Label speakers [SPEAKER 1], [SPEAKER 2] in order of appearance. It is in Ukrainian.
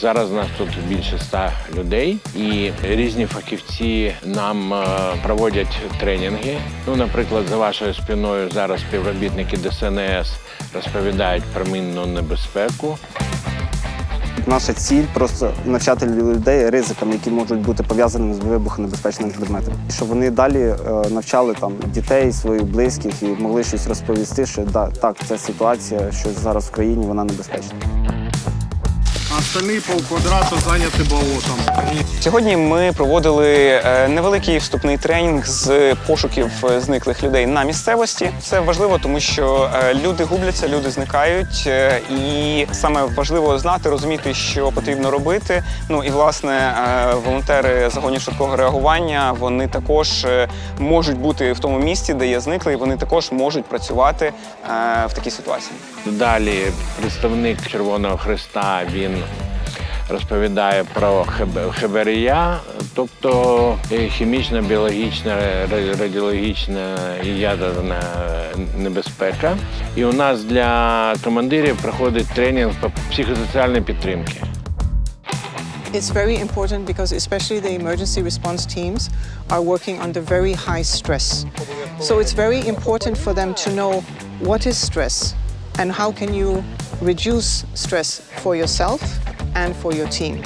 [SPEAKER 1] Зараз нас тут більше ста людей, і різні фахівці нам е, проводять тренінги. Ну, наприклад, за вашою спиною зараз співробітники ДСНС розповідають про мінну небезпеку.
[SPEAKER 2] Наша ціль просто навчати людей ризикам, які можуть бути пов'язаними з вибухонебезпечними предметами. Щоб вони далі е, навчали там дітей, своїх близьких і могли щось розповісти, що да, так, ця ситуація, що зараз в країні, вона небезпечна.
[SPEAKER 3] Остальний полквадрату зайняті болотом.
[SPEAKER 4] Сьогодні ми проводили е, невеликий вступний тренінг з пошуків е, зниклих людей на місцевості. Це важливо, тому що е, люди губляться, люди зникають, і саме важливо знати, розуміти, що потрібно робити. Ну і власне волонтери загонів швидкого реагування вони також можуть бути в тому місці, де є зниклий. Вони також можуть працювати в такій ситуації.
[SPEAKER 1] Далі представник Червоного Христа він розповідає про хеб- хеберія, тобто е, хімічна, біологічна, ра- радіологічна і ядерна небезпека. І у нас для командирів проходить тренінг по психосоціальній підтримці.
[SPEAKER 5] It's very important because especially the emergency response teams are working under very high stress. So it's very important for them to know what is stress and how can you reduce stress for yourself and for your team.